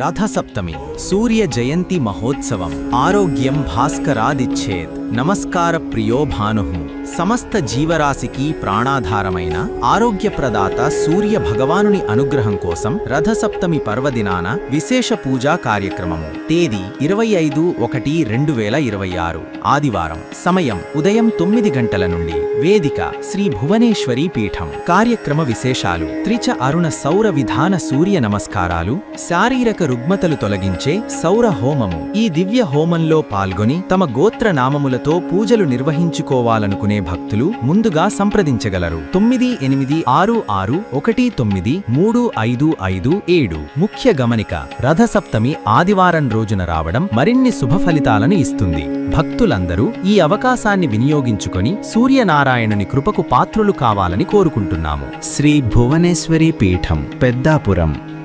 రథసప్తమి సూర్య జయంతి మహోత్సవం ఆరోగ్యం భాస్కరాదిచ్చేత్ నమస్కార ప్రియో భాను. సమస్త జీవరాశికి ప్రాణాధారమైన ఆరోగ్యప్రదాత సూర్య భగవానుని అనుగ్రహం కోసం రథసప్తమి పర్వదినాన విశేష పూజా కార్యక్రమము. తేదీ ఇరవై ఐదు ఒకటి రెండు వేల ఇరవై ఆరు. ఆదివారం. సమయం ఉదయం తొమ్మిది గంటల నుండి. వేదిక శ్రీ భువనేశ్వరి పీఠం. కార్యక్రమ విశేషాలు. త్రిచ అరుణ సౌర విధాన సూర్య నమస్కారాలు. శారీరక రుగ్మతలు తొలగించే సౌర హోమము. ఈ దివ్య హోమంలో పాల్గొని తమ గోత్ర నామములతో పూజలు నిర్వహించుకోవాలనుకునే భక్తులు ముందుగా సంప్రదించగలరు. తొమ్మిది ఎనిమిది ఆరు ఆరు ఒకటి తొమ్మిది మూడు ఐదు ఐదు ఏడు. ముఖ్య గమనిక రథసప్తమి ఆదివారం రోజున రావడం మరిన్ని శుభ ఫలితాలను ఇస్తుంది. భక్తులందరూ ఈ అవకాశాన్ని వినియోగించుకొని సూర్యనారాయణుని కృపకు పాత్రులు కావాలని కోరుకుంటున్నాము. శ్రీ భువనేశ్వరి పీఠం పెద్దాపురం.